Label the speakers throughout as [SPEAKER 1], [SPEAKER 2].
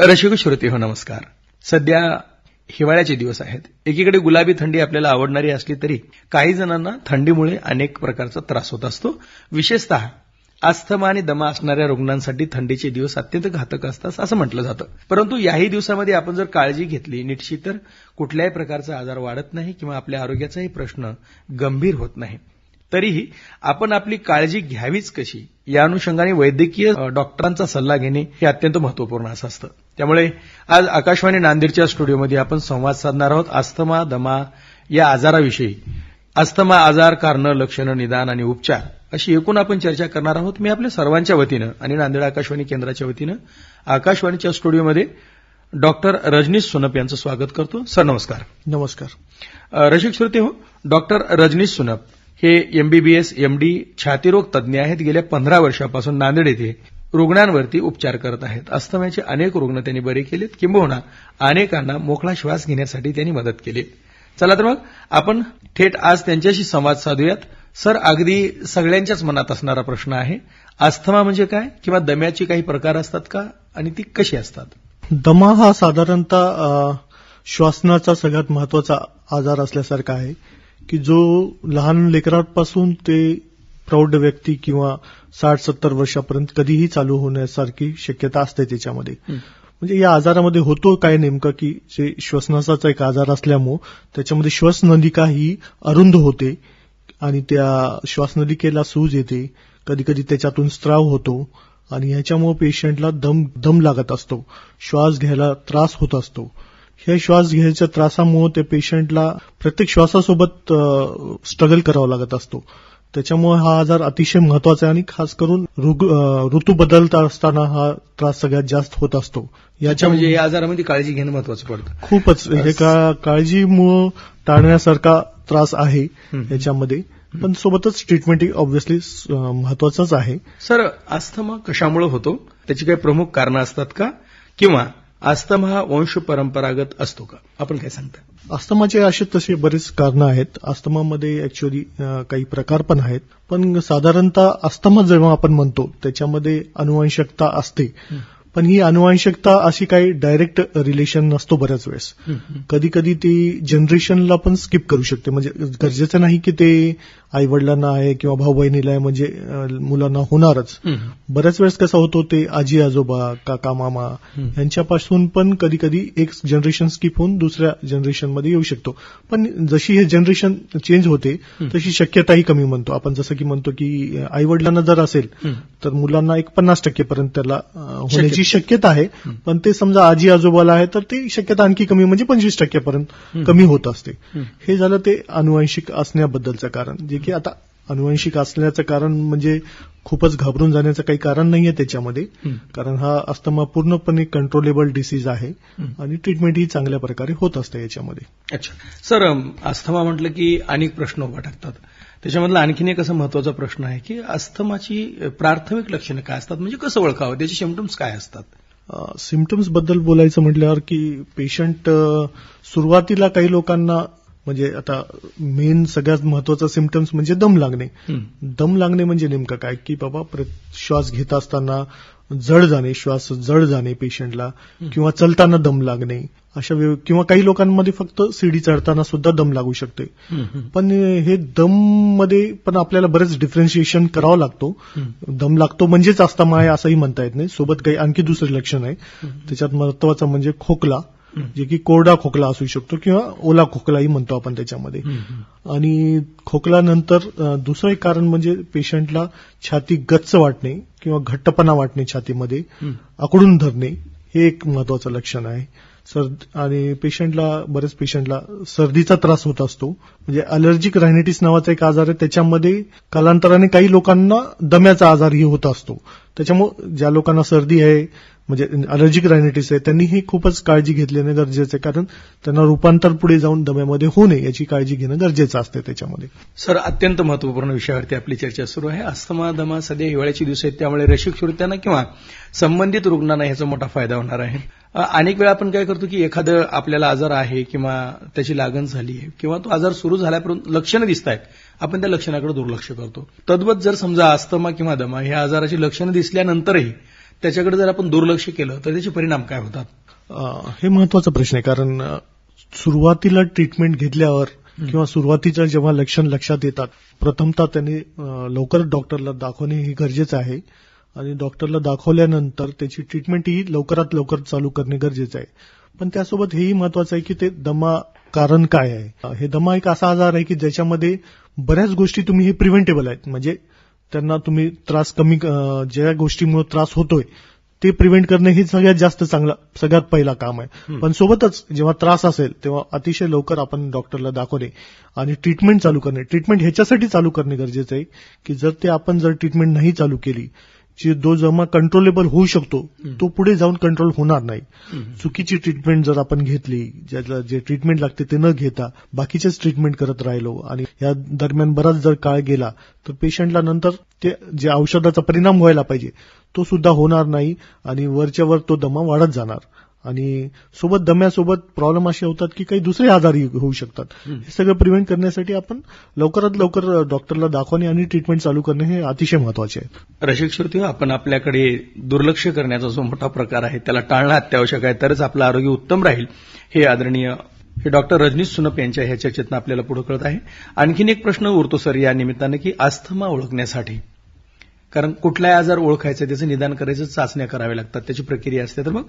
[SPEAKER 1] रसिक श्रोते हो नमस्कार. सध्या हिवाळ्याचे दिवस आहेत. एकीकडे गुलाबी थंडी आपल्याला आवडणारी असली तरी काही जणांना थंडीमुळे अनेक प्रकारचा त्रास होत असतो. विशेषतः अस्थमा आणि दमा असणाऱ्या रुग्णांसाठी थंडीचे दिवस अत्यंत घातक असतात असं म्हटलं जातं. परंतु याही दिवसामध्ये आपण जर काळजी घेतली नीटशी तर कुठल्याही प्रकारचा आजार वाढत नाही किंवा आपल्या आरोग्याचाही प्रश्न गंभीर होत नाही. तरीही आपण आपली काळजी घ्यावीच कशी? या अनुषंगाने वैद्यकीय डॉक्टरांचा सल्ला घेणे हे अत्यंत महत्त्वपूर्ण असं असतं. त्यामुळे आज आकाशवाणी नांदेडच्या स्टुडिओमध्ये आपण संवाद साधणार आहोत अस्थमा दमा या आजाराविषयी. अस्थमा आजार कारणं लक्षणं निदान आणि उपचार अशी एकूण आपण चर्चा करणार आहोत मी आपल्या सर्वांच्या वतीनं आणि नांदेड आकाशवाणी केंद्राच्या वतीनं आकाशवाणीच्या स्टुडिओमध्ये डॉक्टर रजनीश सुनप यांचं स्वागत करतो. सर नमस्कार.
[SPEAKER 2] नमस्कार.
[SPEAKER 1] अ, रसिक श्रोते हो डॉक्टर रजनीश सुनप हे एमबीबीएस एमडी छातीरोग तज्ज्ञ आहेत. गेल्या पंधरा वर्षापासून नांदेड येथे रुग्णांवरती उपचार करत आहेत. अस्थम्याचे अनेक रुग्ण त्यांनी बरे केलेत. किंबहुना अनेकांना मोकळा श्वास घेण्यासाठी त्यांनी मदत केली. चला तर मग आपण थेट आज त्यांच्याशी संवाद साधूयात. सर अगदी सगळ्यांच्याच मनात असणारा प्रश्न आहे. अस्थमा म्हणजे काय किंवा दम्याचे काही प्रकार असतात का आणि ती कशी असतात?
[SPEAKER 2] दमा हा साधारणतः श्वासनाचा सगळ्यात महत्त्वाचा आजार असल्यासारखा आहे. की जो लहान लेकरांपासून ते प्रौढ व्यक्ती किंवा साठ सत्तर वर्षापर्यंत कधीही चालू होण्यासारखी शक्यता असते त्याच्यामध्ये. म्हणजे या आजारामध्ये होतो काय नेमकं की जे श्वसनाचाच एक आजार असल्यामुळं त्याच्यामध्ये श्वासनलिका ही अरुंद होते आणि त्या श्वासनलिकेला सूज येते कधी कधी त्याच्यातून स्त्राव होतो आणि ह्याच्यामुळे पेशंटला दम दम लागत असतो. श्वास घ्यायला त्रास होत असतो. ह्या श्वास घ्यायच्या त्रासामुळे त्या पेशंटला प्रत्येक श्वासासोबत स्ट्रगल करावा लागत असतो. त्याच्यामुळे हा आजार अतिशय महत्त्वाचा आहे आणि खास करून ऋतू बदलता असताना हा त्रास सगळ्यात जास्त होत असतो.
[SPEAKER 1] याच्या म्हणजे या आजारामध्ये काळजी घेणं महत्वाचं पडतं.
[SPEAKER 2] खूपच. हे का काळजीमुळं टाळण्यासारखा त्रास आहे. याच्यामध्ये. पण सोबतच ट्रीटमेंट ही ऑब्व्हियसली महत्वाचंच आहे.
[SPEAKER 1] सर अस्थमा कशामुळे होतो? त्याची काही प्रमुख कारणं असतात का? किंवा अस्थमा हा वंश परंपरागत असतो का? आपण काय सांगता?
[SPEAKER 2] अस्थमाचे असे तसे बरेच कारणं आहेत. अस्थमामध्ये ऍक्च्युअली काही प्रकार पण आहेत. पण साधारणतः अस्थमा जेव्हा आपण म्हणतो त्याच्यामध्ये अनुवंशकता असते. पण ही अनुवंशकता अशी काही डायरेक्ट रिलेशन नसतो बऱ्याच वेळेस. कधी कधी ती जनरेशनला पण स्किप करू शकते. म्हणजे गरजेचं नाही की ते आई वडिलांना आहे किंवा भाऊ बहिणीला आहे म्हणजे मुलांना होणारच. बऱ्याच वेळेस कसं होतो ते आजी आजोबा काका मामा. यांच्यापासून पण कधी कधी एक जनरेशन स्किप होऊन दुसऱ्या जनरेशनमध्ये येऊ शकतो. पण जशी हे जनरेशन चेंज होते. तशी शक्यताही कमी म्हणतो. आपण जसं की म्हणतो की आई वडिलांना जर असेल तर मुलांना एक पन्नास टक्केपर्यंत त्याला होण्याची शक्यता आहे. पण ते समजा आजी आजोबाला आहे तर ती शक्यता आणखी कमी म्हणजे पंचवीस टक्क्यापर्यंत. कमी होत असते.
[SPEAKER 1] हं.
[SPEAKER 2] झालं ते अनुवंशिक असण्याबद्दलचं कारण. जे की आता अनुवंशिक असण्याचं कारण म्हणजे खूपच घाबरून जाण्याचं काही कारण नाहीये त्याच्यामध्ये. कारण हा अस्थमा पूर्णपणे कंट्रोलेबल डिसीज आहे. आणि ट्रीटमेंट ही चांगल्या प्रकारे होत असते याच्यामध्ये.
[SPEAKER 1] अच्छा. सर अस्थमा म्हटलं की अनेक प्रश्न उभा टाकतात त्याच्यामधला आणखीन एक असा महत्त्वाचा प्रश्न आहे की अस्थमाची प्राथमिक लक्षणं काय असतात? म्हणजे कसं ओळखावं? त्याचे सिम्पटम्स काय असतात?
[SPEAKER 2] सिमटम्सबद्दल बोलायचं म्हटल्यावर की पेशंट सुरुवातीला काही लोकांना म्हणजे आता मेन सगळ्यात महत्त्वाचा सिमटम्स म्हणजे दम लागणे. दम लागणे म्हणजे नेमकं काय? की बाबा श्वास घेत असताना जड जाणे श्वास जड जाणे पेशंटला. किंवा चलताना दम लागणे. अशा वेळ किंवा काही लोकांमध्ये फक्त सीडी चढताना सुद्धा दम लागू शकते. पण हे दममध्ये पण आपल्याला बरेच डिफरन्शिएशन करावं लागतो. दम लागतो म्हणजेच अस्थमा आहे असंही म्हणता येत नाही. सोबत काही आणखी दुसरे लक्षण आहे. त्याच्यात महत्वाचं म्हणजे खोकला जे की कोरडा खोकला असू शकतो किंवा ओला खोकलाही म्हणतो आपण त्याच्यामध्ये. आणि खोकल्यानंतर दुसरं एक कारण म्हणजे पेशंटला छाती गच्च वाटणे किंवा घट्टपणा वाटणे छातीमध्ये आकडून धरणे हे एक महत्वाचं लक्षण आहे. सर आणि पेशंटला बरेच पेशंटला सर्दीचा त्रास होत असतो. म्हणजे अलर्जिक रायनेटिस नावाचा एक आजार आहे. त्याच्यामध्ये कालांतराने काही लोकांना दम्याचा आजारही होत असतो. त्याच्यामुळे ज्या लोकांना सर्दी आहे म्हणजे अलर्जिक रायनायटिस आहे त्यांनीही खूपच काळजी घेतली गरजेचं आहे. कारण त्यांना रूपांतर पुढे जाऊन दम्यामध्ये होऊ नये याची काळजी घेणं गरजेचं असते त्याच्यामध्ये.
[SPEAKER 1] सर अत्यंत महत्त्वपूर्ण विषयावरती आपली चर्चा सुरू आहे. अस्थमा दमा सध्या हिवाळ्याची दिवस आहेत त्यामुळे रसिक श्रोत्यांना किंवा संबंधित रुग्णांना याचा मोठा फायदा होणार आहे. अनेक वेळा आपण काय करतो की एखादं आपल्याला आजार आहे किंवा त्याची लागण झाली आहे किंवा तो आजार सुरू झाल्यापर्यंत लक्षणं दिसत आहेत आपण त्या लक्षणाकडे दुर्लक्ष करतो. तद्वत जर समजा अस्थमा किंवा दमा ह्या आजाराची लक्षणं दिसल्यानंतरही त्याच्याकडे जर आपण दुर्लक्ष केलं तर त्याचे परिणाम काय होतात?
[SPEAKER 2] हे महत्त्वाचा प्रश्न आहे कारण सुरुवातीला ट्रीटमेंट घेतल्यावर किंवा सुरुवातीच्या जेव्हा लक्षण लक्षात येतात प्रथमतः त्यांनी लवकर डॉक्टरला दाखवणे हे गरजेचं आहे. आणि डॉक्टरला दाखवल्यानंतर त्याची ट्रीटमेंट ही लवकरात लवकर चालू करणे गरजेचं आहे. पण त्यासोबत हेही महत्वाचं आहे की ते दमा कारण काय आहे? हे दमा एक असा आजार आहे की ज्याच्यामध्ये बऱ्याच गोष्टी तुम्ही हे प्रिव्हेंटेबल आहेत. म्हणजे त्यांना तुम्ही त्रास कमी ज्या गोष्टीमुळे त्रास होतोय ते प्रिव्हेंट करणे हे सगळ्यात जास्त चांगला सगळ्यात पहिला काम आहे. पण सोबतच जेव्हा त्रास असेल तेव्हा अतिशय लवकर आपण डॉक्टरला दाखवणे आणि ट्रीटमेंट चालू करणे. ट्रीटमेंट ह्याच्यासाठी चालू करणे गरजेचं आहे की जर ते आपण जर ट्रीटमेंट नाही चालू केली जी जो जमा कंट्रोलेबल होऊ शकतो तो पुढे जाऊन कंट्रोल होणार नाही. चुकीची ट्रीटमेंट जर आपण घेतली ज्याला जे ट्रीटमेंट लागते ते न घेता बाकीचेच ट्रीटमेंट करत राहिलो आणि या दरम्यान बराच जर काळ गेला तर पेशंटला नंतर ते जे औषधाचा परिणाम व्हायला पाहिजे तो सुद्धा होणार नाही आणि वरच्या वर तो दमा वाढत जाणार. आणि सोबत दम्यासोबत प्रॉब्लेम असे होतात की काही दुसरे आजारही होऊ शकतात. हे सगळं प्रिव्हेंट करण्यासाठी आपण लवकरात लवकर डॉक्टरला दाखवणे आणि ट्रीटमेंट चालू करणे हे अतिशय महत्त्वाचे आहे.
[SPEAKER 1] रसिक श्रोते आपण आपल्याकडे दुर्लक्ष करण्याचा जो मोठा प्रकार आहे त्याला टाळणं अत्यावश्यक आहे तरच आपलं आरोग्य उत्तम राहील हे आदरणीय हे डॉक्टर रजनीश सुनप यांच्या ह्या चर्चेतनं आपल्याला पुढे कळत आहे. आणखीन एक प्रश्न उरतो सर या निमित्तानं की अस्थमा ओळखण्यासाठी. कारण कुठलाही आजार ओळखायचा त्याचं निदान करायचं चाचण्या कराव्या लागतात. त्याची प्रक्रिया असते. तर मग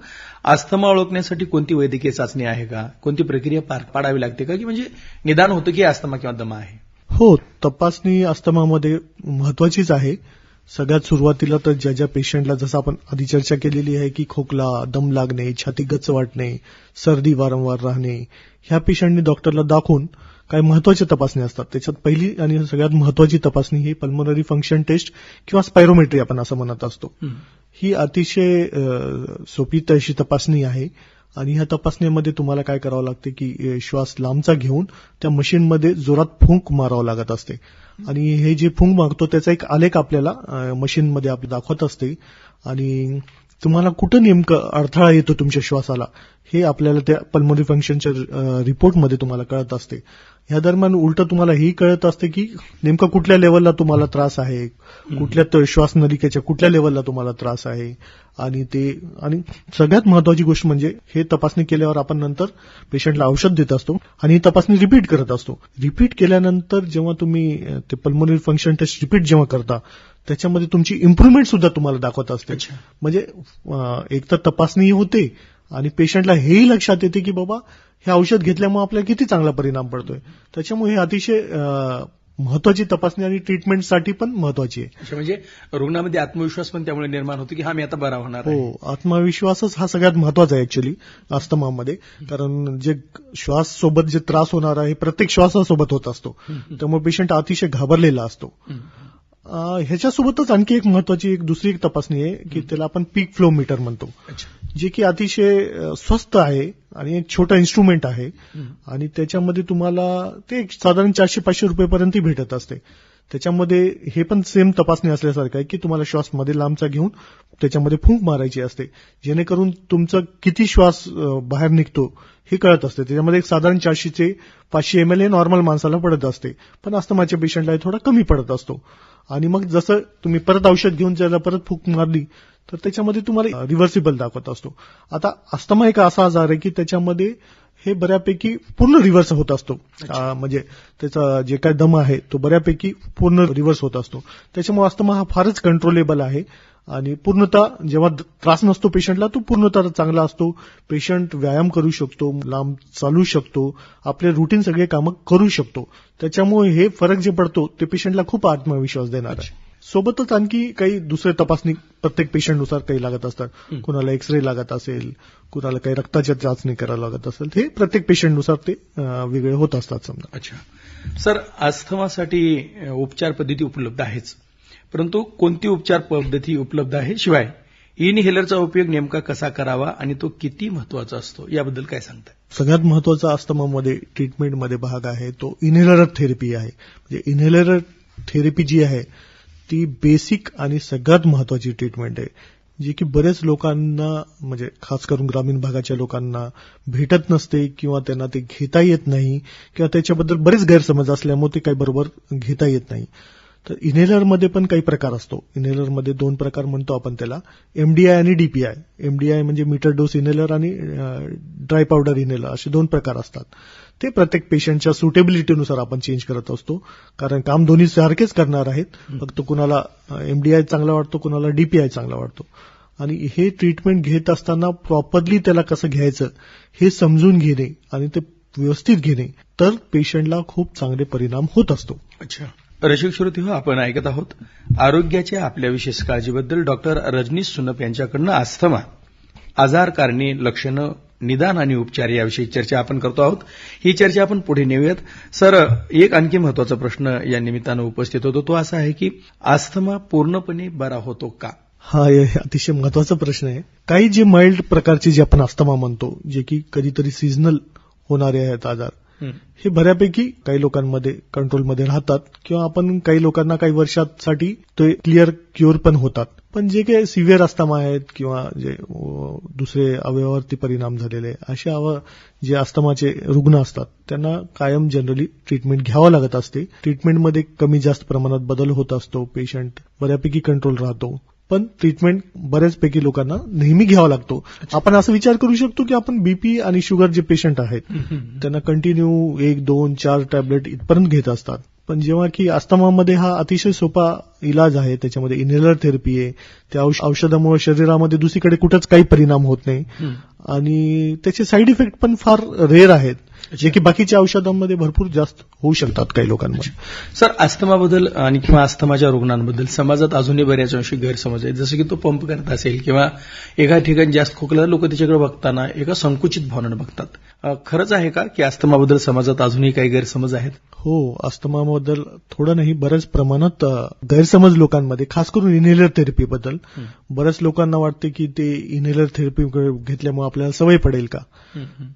[SPEAKER 1] अस्थमा ओळखण्यासाठी कोणती वैद्यकीय चाचणी आहे का? कोणती प्रक्रिया पार पाडावी लागते का? की म्हणजे निदान होतं की अस्थमा किंवा दमा आहे?
[SPEAKER 2] हो तपासणी अस्थमामध्ये महत्वाचीच आहे. सगळ्यात सुरुवातीला तर ज्या ज्या पेशंटला जसं आपण आधी चर्चा केलेली आहे की खोकला दम लागणे छाती गच्च वाटणे सर्दी वारंवार राहणे ह्या पेशंटनी डॉक्टरला दाखवून काही महत्त्वाच्या तपासणी असतात. त्याच्यात पहिली आणि सगळ्यात महत्वाची तपासणी ही पल्मोनरी फंक्शन टेस्ट किंवा स्पायरोमेट्री आपण असं म्हणत असतो. ही. अतिशय सोपी तशी तपासणी आहे. आणि ह्या तपासणीमध्ये तुम्हाला काय करावं लागते की श्वास लांबचा घेऊन त्या मशीनमध्ये जोरात फुंक मारावं लागत असते. आणि हे जे फुंक मागतो त्याचा एक आलेख आपल्याला मशीनमध्ये आपले दाखवत असते. आणि तुम्हाला कुठं नेमकं अडथळा येतो तुमच्या श्वासाला? हे आपल्याला त्या पल्मोनरी फंक्शनच्या रिपोर्टमध्ये तुम्हाला कळत असते. या दरम्यान उलट तुम्हाला हेही कळत असते की नेमका कुठल्या लेवलला तुम्हाला त्रास आहे? कुठल्या त- श्वास नलिकेच्या कुठल्या लेवलला तुम्हाला त्रास आहे? आणि ते आणि सगळ्यात महत्वाची गोष्ट म्हणजे हे तपासणी केल्यावर आपण नंतर पेशंटला औषध देत असतो आणि ही तपासणी रिपीट करत असतो. रिपीट केल्यानंतर जेव्हा तुम्ही ते पल्मोनरी फंक्शन टेस्ट रिपीट जेव्हा करता त्याच्यामध्ये तुमची इम्प्रुव्हमेंट सुद्धा तुम्हाला दाखवत असते. म्हणजे एक तर तपासणीही होते आणि पेशंटला हेही लक्षात येते की बाबा हे औषध घेतल्यामुळे आपल्याला किती चांगला परिणाम पडतोय. त्याच्यामुळे हे अतिशय महत्वाची तपासणी आणि ट्रीटमेंटसाठी पण महत्वाची आहे.
[SPEAKER 1] म्हणजे रुग्णामध्ये आत्मविश्वास पण त्यामुळे निर्माण होतो की हा मी आता बरा होणार
[SPEAKER 2] हो आत्मविश्वासच हा सगळ्यात महत्त्वाचा आहे ऍक्च्युली अस्थमामध्ये. कारण जे श्वास सोबत जे त्रास होणार आहे प्रत्येक श्वासासोबत होत असतो. त्यामुळे पेशंट अतिशय घाबरलेला असतो. ह्याच्यासोबतच आणखी एक महत्वाची एक दुसरी एक तपासणी आहे की त्याला आपण पीक फ्लो मीटर म्हणतो. जे की अतिशय स्वस्त आहे आणि एक छोटं इन्स्ट्रुमेंट आहे. आणि त्याच्यामध्ये तुम्हाला ते एक साधारण चारशे पाचशे रुपयेपर्यंत भेटत असते. त्याच्यामध्ये हे पण सेम तपासणी असल्यासारखं आहे की तुम्हाला श्वासमध्ये लांबचा घेऊन त्याच्यामध्ये फूंक मारायची असते. जेणेकरून तुमचा किती श्वास बाहेर निघतो हे कळत असते. त्याच्यामध्ये एक साधारण चारशेचे पाचशे एम एल हे नॉर्मल माणसाला पडत असते. पण अस्थमाच्या पेशंटला थोडा कमी पडत असतो. आणि मग जसं तुम्ही परत औषध घेऊन ज्याला परत फूक मारली तर त्याच्यामध्ये तुम्हाला रिव्हर्सिबल दाखवत असतो. आता अस्थमा एक असा आजार आहे की त्याच्यामध्ये हे बऱ्यापैकी पूर्ण रिव्हर्स होत असतो. म्हणजे त्याचा जे काय दम आहे तो बऱ्यापैकी पूर्ण रिव्हर्स होत असतो. त्याच्यामुळे अस्थमा हा फारच कंट्रोलेबल आहे. आणि पूर्णतः जेव्हा त्रास नसतो पेशंटला तो पूर्णतः चांगला असतो. पेशंट व्यायाम करू शकतो लांब चालू शकतो आपले रुटीन सगळे कामं करू शकतो. त्याच्यामुळे हे फरक जे पडतो ते पेशंटला खूप आत्मविश्वास देणार आहे. सोबतच आणखी काही दुसरे तपासणी प्रत्येक पेशंटनुसार काही लागत असतात. कुणाला एक्सरे लागत असेल कुणाला काही रक्ताच्या चाचणी करायला लागत असेल हे प्रत्येक पेशंटनुसार ते वेगळे होत असतात समजा.
[SPEAKER 1] अच्छा. सर अस्थमासाठी उपचार पद्धती उपलब्ध आहेच. परंतु कोणती उपचार पद्धती उपलब्ध आहे? शिवाय इनहेलरचा उपयोग नेमका कसा करावा आणि तो किती महत्त्वाचा असतो? याबद्दल काय सांगताय?
[SPEAKER 2] सगळ्यात महत्त्वाचा अस्थमामध्ये ट्रीटमेंटमध्ये भाग आहे तो इन्हेलर थेरपी आहे. म्हणजे इनहेलर थेरपी जी आहे ती बेसिक आणि सगळ्यात महत्वाची ट्रीटमेंट आहे. जी की बरेच लोकांना म्हणजे खास करून ग्रामीण भागाच्या लोकांना भेटत नसते किंवा त्यांना ते घेता येत नाही किंवा त्याच्याबद्दल बरेच गैरसमज असल्यामुळे ते काही बरोबर घेता येत नाही. तर इन्हेलरमध्ये पण काही प्रकार असतो. इन्हेलरमध्ये दोन प्रकार म्हणतो आपण त्याला. एमडीआय आणि डीपीआय एमडीआय म्हणजे मीटर डोस इन्हेलर आणि ड्राय पावडर इन्हेलर असे दोन प्रकार असतात. ते प्रत्येक पेशंटच्या सुटेबिलिटीनुसार आपण चेंज करत असतो. कारण काम दोन्ही सारखेच करणार आहेत. फक्त कुणाला एमडीआय चांगला वाटतो कुणाला डीपीआय चांगला वाटतो. आणि हे ट्रीटमेंट घेत असताना प्रॉपरली त्याला कसं घ्यायचं हे समजून घेणे आणि ते व्यवस्थित घेणे तर पेशंटला खूप चांगले परिणाम होत असतो.
[SPEAKER 1] अच्छा. रसिक श्रोती हो आपण ऐकत आहोत. आरोग्याच्या आपल्या विशेष काळजीबद्दल डॉक्टर रजनीश सुनप यांच्याकडनं आस्थमा. आजार कारणे लक्षणं निदान आणि उपचार याविषयी चर्चा आपण करतो आहोत. ही चर्चा आपण पुढे नेऊयात. सर एक आणखी महत्त्वाचा प्रश्न या निमित्तानं उपस्थित होतो. तो असा आहे की आस्थमा पूर्णपणे बरा होतो का?
[SPEAKER 2] हा अतिशय महत्त्वाचा प्रश्न आहे. काही जे माइल्ड प्रकारचे जे आपण अस्थमा म्हणतो जे की कधीतरी सीझनल होणारे आहेत आजार हे बऱ्यापैकी काही लोकांमध्ये कंट्रोलमध्ये राहतात किंवा आपण काही लोकांना काही वर्षांसाठी ते क्लिअर क्युअर पण होतात. पण जे काही सिव्हिअर अस्थमा आहेत किंवा जे दुसरे अवयवावरती परिणाम झालेले असे अव जे अस्थमाचे रुग्ण असतात त्यांना कायम जनरली ट्रीटमेंट घ्यावं लागत असते. ट्रीटमेंटमध्ये कमी जास्त प्रमाणात बदल होत असतो. पेशंट बऱ्यापैकी कंट्रोल राहतो. पण ट्रीटमेंट बऱ्याचपैकी लोकांना नेहमी घ्यावा लागतो. आपण असं विचार करू शकतो की आपण बीपी आणि शुगर जे पेशंट आहेत त्यांना कंटिन्यू एक दोन चार टॅबलेट इथपर्यंत घेत असतात. पण जेव्हा की अस्थमामध्ये हा अतिशय सोपा इलाज आहे त्याच्यामध्ये इन्हेलर थेरपी आहे त्या औष- औषधामुळे शरीरामध्ये दुसरीकडे कुठंच काही परिणाम होत नाही. आणि त्याचे साईड इफेक्ट पण फार रेअर आहेत. जे की बाकीच्या औषधांमध्ये भरपूर जास्त होऊ शकतात काही लोकांमध्ये.
[SPEAKER 1] सर अस्थमाबद्दल आणि किंवा अस्थमाच्या रुग्णांबद्दल समाजात अजूनही बऱ्याच अंशी गैरसमज आहेत. जसं की तो पंप करत असेल किंवा एका ठिकाणी जास्त खोकला लोक त्याच्याकडे बघताना एका संकुचित भावनेनं बघतात. खरंच आहे का की अस्थमाबद्दल समाजात अजूनही काही गैरसमज आहेत?
[SPEAKER 2] हो अस्थमाबद्दल थोडं नाही बऱ्याच प्रमाणात गैरसमज लोकांमध्ये खास करून इन्हेलर थेरपीबद्दल. बऱ्याच लोकांना वाटते की ते इन्हेलर थेरपी घेतल्यामुळे आपल्याला सवय पडेल का?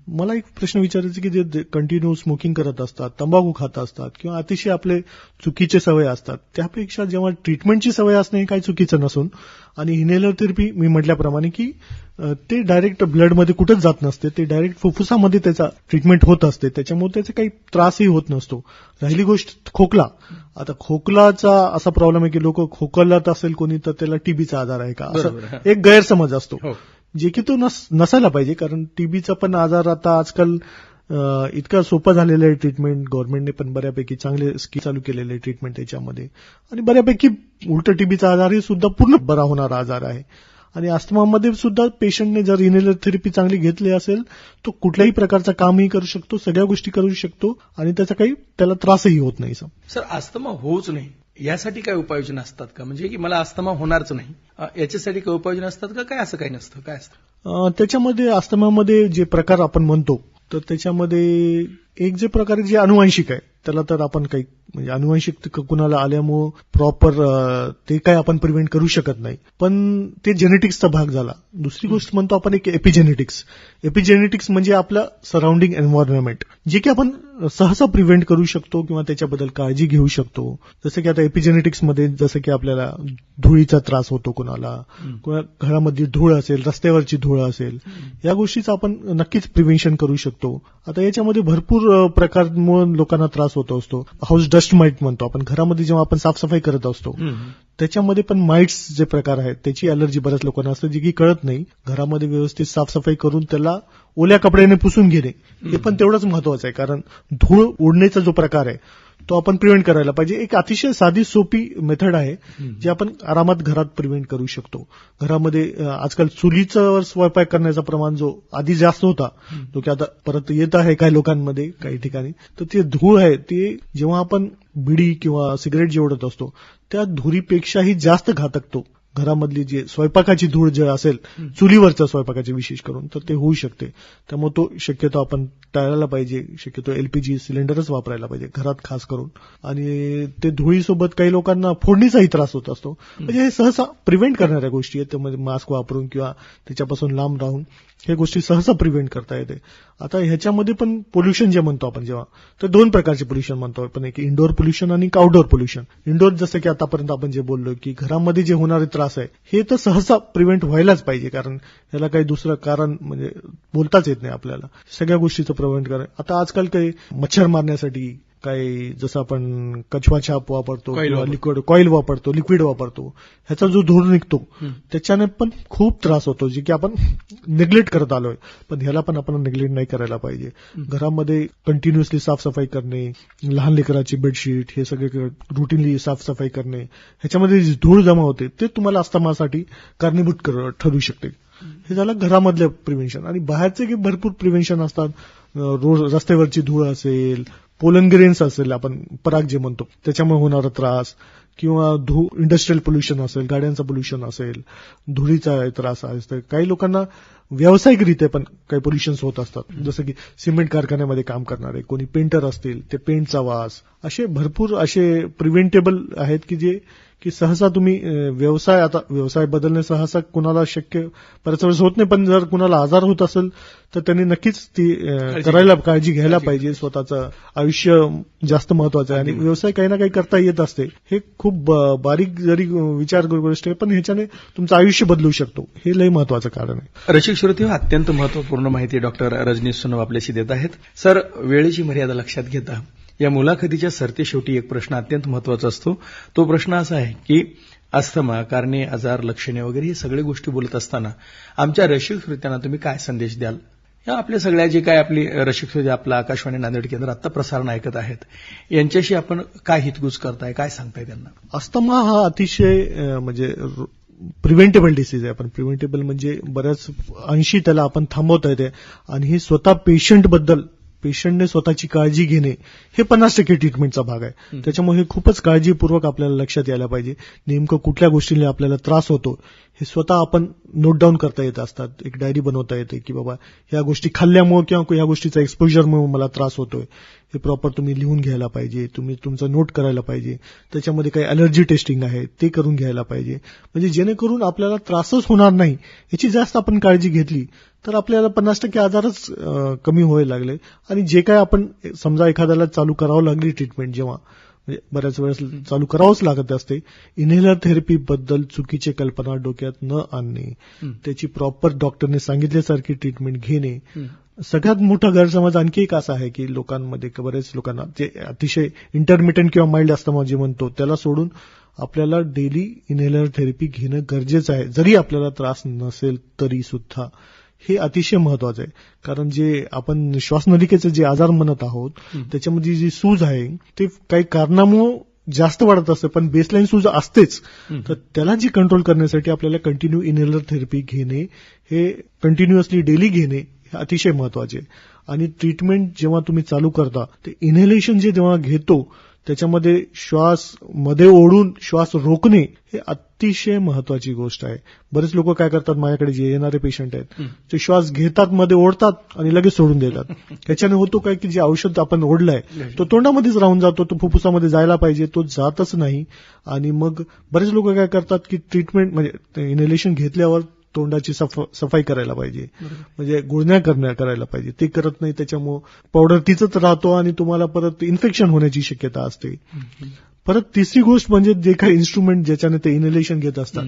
[SPEAKER 2] मला एक प्रश्न विचारायचा की जे कंटिन्यू स्मोकिंग करत असतात तंबाखू खात असतात किंवा अतिशय आपले चुकीचे सवय असतात. त्यापेक्षा जेव्हा ट्रीटमेंटची सवय असणे हे काही चुकीचं नसून आणि इन्हेलर थेरपी मी म्हटल्याप्रमाणे की ते डायरेक्ट ब्लडमध्ये कुठंच जात नसते ते डायरेक्ट फुफ्फुसामध्ये त्याचा ट्रीटमेंट होत असते. त्याच्यामुळे त्याचा काही त्रासही होत नसतो. राहिली गोष्ट खोकला. आता खोकलाचा असा प्रॉब्लेम आहे की लोक खोकलत असेल कोणी तर त्याला टीबीचा आजार आहे का? असं. एक गैरसमज असतो.
[SPEAKER 1] हो.
[SPEAKER 2] जे की तो नस नसायला पाहिजे कारण टीबीचा पण आजार आता आजकाल इतका सोपं झालेलं आहे ट्रीटमेंट गव्हर्नमेंटने पण बऱ्यापैकी चांगले स्कीम चालू केलेले आहे ट्रीटमेंट त्याच्यामध्ये. आणि बऱ्यापैकी उलट टीबीचा आजार हे सुद्धा पूर्ण बरा होणारा आजार आहे. आणि अस्थमामध्ये सुद्धा पेशंटने जर इन्हेलर थेरपी चांगली घेतली असेल तो कुठल्याही प्रकारचं कामही करू शकतो सगळ्या गोष्टी करू शकतो आणि त्याचा काही त्याला त्रासही होत नाही सर.
[SPEAKER 1] सर अस्थमा होऊच नाही. यासाठी काय उपाययोजना असतात का? म्हणजे की मला अस्थमा होणारच नाही. याच्यासाठी काय उपाययोजना असतात का? काय असं काही नसतं? काय असतं?
[SPEAKER 2] त्याच्यामध्ये अस्थमामध्ये जे प्रकार आपण म्हणतो तर त्याच्यामध्ये एक जे प्रकार जे अनुवांशिक आहे त्याला तर आपण काही म्हणजे अनुवांशिक कुणाला आल्यामुळं प्रॉपर ते काय आपण प्रिव्हेंट करू शकत नाही. पण ते जेनेटिक्सचा भाग झाला. दुसरी गोष्ट म्हणतो आपण एक एपिजेनेटिक्स एपिजेनेटिक्स म्हणजे आपलं सराउंडिंग एन्व्हायरमेंट जे की आपण सहसा प्रिव्हेंट करू शकतो किंवा त्याच्याबद्दल काळजी घेऊ शकतो. जसं की आता एपिजेनेटिक्समध्ये जसं की आपल्याला धुळीचा त्रास होतो कुणाला कुणा घरामध्ये धूळ असेल रस्त्यावरची धूळ असेल या गोष्टीचं आपण नक्कीच प्रिव्हेन्शन करू शकतो. आता याच्यामध्ये भरपूर अ, प्रकारमुळे लोकांना त्रास होत असतो. हाऊस डस्ट माईट म्हणतो आपण. घरामध्ये जेव्हा आपण साफसफाई करत असतो त्याच्यामध्ये पण माइट्स जे प्रकार आहेत त्याची अलर्जी बऱ्याच लोकांना असते जी की कळत नाही. घरामध्ये व्यवस्थित साफसफाई करून त्याला ओल्या कपड्याने पुसून घेणे हे पण तेवढंच महत्वाचं आहे. कारण धूळ उडण्याचा जो प्रकार आहे तो आपण प्रिव्हेंट करायला पाहिजे. एक अतिशय साधी सोपी मेथड आहे जी आपण आरामात घरात प्रिव्हेंट करू शकतो. घरामध्ये आजकाल चुलीचं स्वयंपाक करण्याचा प्रमाण जो आधी जास्त होता तो की आता परत येत आहे काही लोकांमध्ये काही ठिकाणी. तर ते धूळ आहे ते जेव्हा आपण बिडी किंवा सिगरेट जे ओढत असतो त्या धुरीपेक्षाही जास्त घातक तो घरामधली जी स्वयंपाकाची धूळ जे असेल चुलीवरच्या स्वयंपाकाची विशेष करून तर ते होऊ शकते. त्यामुळे तो शक्यतो आपण टाळायला पाहिजे. शक्यतो एलपीजी सिलेंडरच वापरायला पाहिजे घरात खास करून. आणि ते धुळीसोबत काही लोकांना फोडणीचाही त्रास होत असतो. म्हणजे हे सहसा प्रिव्हेंट करणाऱ्या गोष्टी आहेत. त्यामध्ये मास्क वापरून किंवा त्याच्यापासून लांब राहून हे गोष्टी सहसा प्रिव्हेंट करता येते. आता ह्याच्यामध्ये पण पोल्युशन जे म्हणतो आपण जेव्हा तर दोन प्रकारचे पोल्युशन म्हणतो आपण. एक इंडोर पोल्युशन आणि आउटडोर पोल्युशन इंडोर जसं की आतापर्यंत आपण जे बोललो की घरामध्ये जे होणारे त्रास आहे. हे तर सहसा प्रिव्हेंट व्हायलाच पाहिजे कारण याला काही दुसरं कारण म्हणजे बोलताच येत नाही आपल्याला. सगळ्या गोष्टीचं प्रिव्हेंट करा आता आजकाल काही मच्छर मारण्यासाठी काही जसं आपण कछवा छाप वापरतो किंवा
[SPEAKER 1] वापरतो.
[SPEAKER 2] लिक्विड कॉईल वापरतो लिक्विड वापरतो ह्याचा जो धूर निघतो. त्याच्याने पण खूप त्रास होतो जे की आपण निग्लेक्ट करत आलोय. पण ह्याला पण आपण निग्लेक्ट नाही करायला पाहिजे. घरामध्ये कंटिन्युअसली साफसफाई करणे लहान लेकराची बेडशीट हे सगळे रुटीनली साफसफाई करणे ह्याच्यामध्ये जी धूळ जमा होते ते तुम्हाला अस्थमासाठी कारणीभूत कर- ठरू शकते. हे झालं घरामधलं प्रिव्हेन्शन आणि बाहेरचे भरपूर प्रिव्हेन्शन असतात रोड रस्त्यावरची धूळ असेल पोलनग्रेन्स असेल आपण पराग जे म्हणतो त्याच्यामुळे होणारा त्रास किंवा धू इंडस्ट्रियल पोल्युशन असेल गाड्यांचं पोल्युशन असेल धुळीचा त्रास असतो काही लोकांना व्यावसायिकरित्या पण काही पोल्युशन्स होत असतात. जसं की सिमेंट कारखान्यामध्ये काम करणारे कोणी पेंटर असतील ते पेंटचा वास असे भरपूर असे प्रिव्हेंटेबल आहेत की जे की सहसा तुम्ही व्यवसाय आता व्यवसाय बदलणे सहसा कुणाला शक्य बऱ्याच वेळेस होत नाही पण जर कुणाला आजार होत असेल तर त्यांनी नक्कीच ती करायला काळजी घ्यायला पाहिजे. स्वतःचं आयुष्य जास्त महत्वाचं आहे. आणि व्यवसाय काही ना काही करता येत असते. हे खूप बारीक जरी विचार करू गोष्ट आहे पण ह्याच्याने तुमचं आयुष्य बदलू शकतो. हे लय महत्वाचं कारण आहे.
[SPEAKER 1] रसिक श्रोते अत्यंत महत्त्वपूर्ण माहिती डॉक्टर रजनीश सोनव आपल्याशी देत आहेत. सर वेळेची मर्यादा लक्षात घेता. या मुलाखतीच्या सरतेशेवटी एक प्रश्न अत्यंत महत्त्वाचा असतो. तो प्रश्न असा आहे की अस्थमा कारणे आजार लक्षणे वगैरे हे सगळे गोष्टी बोलत असताना आमच्या रसिक श्रोत्यांना तुम्ही काय संदेश द्याल? या आपल्या सगळ्या जे काय आपली रसिक श्रोते आपलं आकाशवाणी नांदेड केंद्र आता प्रसारण ऐकत आहेत यांच्याशी आपण काय हितगुज करताय काय सांगताय त्यांना?
[SPEAKER 2] अस्थमा हा अतिशय म्हणजे प्रिव्हेंटेबल डिसीज आहे. आपण प्रिव्हेंटेबल म्हणजे बऱ्याच अंशी त्याला आपण थांबवता येते आणि हे स्वतः पेशंटबद्दल पेशंटने स्वतःची काळजी घेणे हे पन्नास टक्के ट्रीटमेंटचा भाग आहे. त्याच्यामुळे हे खूपच काळजीपूर्वक आपल्याला लक्षात यायला पाहिजे. नेमकं कुठल्या गोष्टीने आपल्याला त्रास होतो हे स्वतः आपण नोट डाऊन करता येत असतात. एक डायरी बनवता येते की बाबा ह्या गोष्टी खाल्ल्यामुळे किंवा या गोष्टीचा एक्सपोजरमुळे मला त्रास होतोय. हे प्रॉपर तुम्ही लिहून घ्यायला पाहिजे. तुम्ही तुमचं नोट करायला पाहिजे. त्याच्यामध्ये काही अलर्जी टेस्टिंग आहे ते करून घ्यायला पाहिजे. म्हणजे जेणेकरून आपल्याला त्रासच होणार नाही याची जास्त आपण काळजी घेतली तर आपल्याला पन्नास टक्के आजारच कमी व्हायला लागले. आणि जे काय आपण समजा एखाद्याला चालू करावं लागली ट्रीटमेंट जेव्हा बऱ्याच वेळेस चालू करावंच लागत असते. इन्हेलर थेरपी बद्दल चुकीची कल्पना डोक्यात न आणणे. त्याची प्रॉपर डॉक्टरने सांगितल्यासारखी ट्रीटमेंट घेणे. सगळ्यात मोठा गैरसमज आणखी एक असा आहे की लोकांमध्ये बरेच लोकांना जे अतिशय इंटरमिटंट किंवा माइल्ड अस्थमा जे म्हणतो त्याला सोडून आपल्याला डेली इन्हेलर थेरपी घेणं गरजेचं आहे. जरी आपल्याला त्रास नसेल तरी सुद्धा हे अतिशय महत्वाचं आहे. कारण जे आपण श्वासनलिकेचे जे आजार म्हणत आहोत त्याच्यामध्ये जी सूज आहे ते काही कारणामुळे जास्त वाढत असते पण बेसलाईन सूज असतेच. तर त्याला जी कंट्रोल करण्यासाठी आपल्याला कंटिन्यू इनहेलर थेरपी घेणे हे कंटिन्युअसली डेली घेणे हे अतिशय महत्त्वाचे आहे. आणि ट्रीटमेंट जेव्हा तुम्ही चालू करता ते इन्हेलेशन जे जेव्हा घेतो त्याच्यामध्ये श्वासमध्ये ओढून श्वास रोखणे हे अतिशय महत्वाची गोष्ट आहे. बरेच लोक काय करतात माझ्याकडे जे येणारे पेशंट आहेत ते श्वास घेतात मध्ये ओढतात आणि लगेच सोडून देतात. त्याच्याने होतो काय की जे औषध आपण ओढलंय तो तोंडामध्येच राहून जातो तो फुफ्फुसामध्ये जायला पाहिजे तो जातच नाही. आणि मग बरेच लोक काय करतात की ट्रीटमेंट म्हणजे इन्हेलेशन घेतल्यावर तोंडाची सफ- सफाई करायला पाहिजे. म्हणजे गुळण्या करण्या करायला पाहिजे. ते करत नाही त्याच्यामुळं पावडर तिचंच राहतो आणि तुम्हाला परत इन्फेक्शन होण्याची शक्यता असते. परत तिसरी गोष्ट म्हणजे जे काही इन्स्ट्रुमेंट ज्याच्याने ते इन्हेलेशन घेत असतात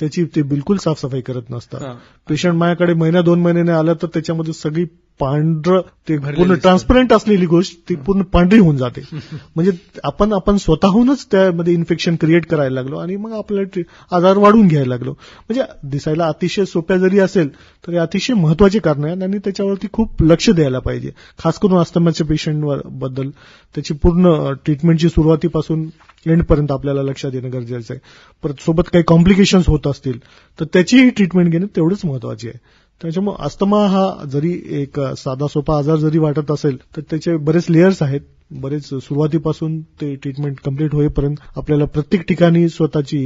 [SPEAKER 2] त्याची ते बिलकुल साफसफाई करत नसतात. पेशंट माझ्याकडे महिना दोन महिन्याने आलं तर त्याच्यामध्ये सगळी पांढरं ते पूर्ण. ट्रान्सपरंट असलेली गोष्ट ती पूर्ण पांढरी होऊन जाते. म्हणजे आपण आपण स्वतःहूनच त्यामध्ये इन्फेक्शन क्रिएट करायला लागलो आणि मग आपल्याला ट्री- आजार वाढवून घ्यायला लागलो. म्हणजे दिसायला अतिशय सोप्या जरी असेल तरी अतिशय महत्त्वाचे कारण आहे आणि त्याच्यावरती खूप लक्ष द्यायला पाहिजे. खास करून अस्थमाच्या पेशंटबद्दल त्याची पूर्ण ट्रीटमेंटची सुरुवातीपासून एंडपर्यंत आपल्याला लक्षात येणं गरजेचं आहे. परत सोबत काही कॉम्प्लिकेशन्स होत असतील तर त्याचीही ट्रीटमेंट घेणं तेवढंच महत्वाची आहे. त्याच्यामुळे अस्थमा हा जरी एक साधा सोपा आजार जरी वाटत असेल तर त्याचे बरेच लेयर्स आहेत. बरेच सुरुवातीपासून ते ट्रीटमेंट कंप्लीट होईपर्यंत आपल्याला प्रत्येक ठिकाणी स्वतःची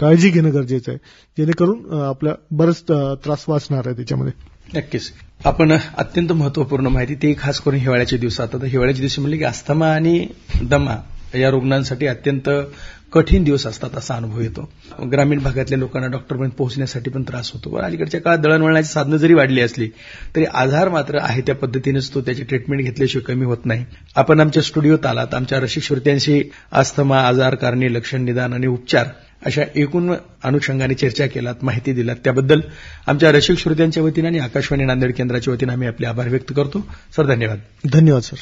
[SPEAKER 2] काळजी घेणं गरजेचं आहे. जेणेकरून आपल्या बरेच त्रास वाचणार आहे त्याच्यामध्ये.
[SPEAKER 1] नक्कीच. आपण अत्यंत महत्त्वपूर्ण माहिती ते खास करून हिवाळ्याच्या दिवसात. आता हिवाळ्याच्या दिवशी म्हणले की अस्थमा आणि दमा या रुग्णांसाठी अत्यंत कठीण दिवस असतात असा अनुभव येतो. ग्रामीण भागातल्या लोकांना डॉक्टरपर्यंत पोहोचण्यासाठी पण त्रास होतो. अलीकडच्या काळात दळणवळणाची साधनं जरी वाढली असली तरी आधार मात्र आहे त्या पद्धतीनेच तो त्याची ट्रीटमेंट घेतल्याशिवाय कमी होत नाही. आपण आमच्या स्टुडिओत आलात. आमच्या रसिक श्रोत्यांशी अस्थमा आजार कारणे लक्षण निदान आणि उपचार अशा एकूण अनुषंगाने चर्चा केलात माहिती दिलात. त्याबद्दल आमच्या रसिक श्रोत्यांच्या वतीनं आणि आकाशवाणी नांदेड केंद्राच्या वतीनं आम्ही आपले आभार व्यक्त करतो. सर धन्यवाद.
[SPEAKER 2] धन्यवाद सर.